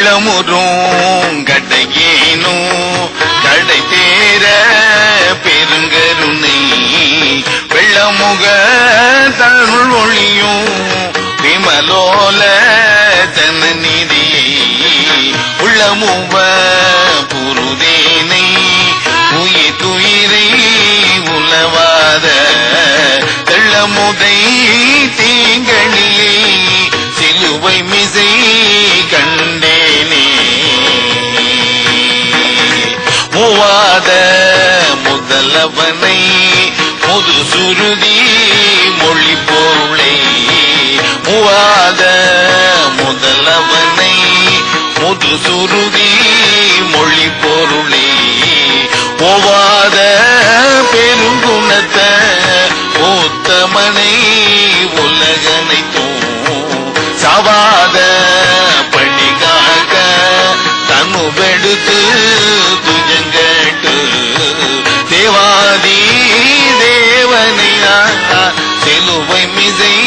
உள்ளமுறும் கடையேனோ கடை தேர பெருங்கருணை வெள்ளமுக தருள் ஒளியும் விமலோல ஜனநிதியை உள்ளமுவ புருதேனை உயிர் துயிரை போவாத முதலவனை முது சுருதி மொழி பொருளை மூவாத முதலவனை முது சுருதி மொழி பொருளை ஓவாத பெருங்குணத்த ஓத்தமனை உலகனைத்தும் சவாத படிகாக தனுவெடுத்து தேவாதி தேவனை நான் மிசை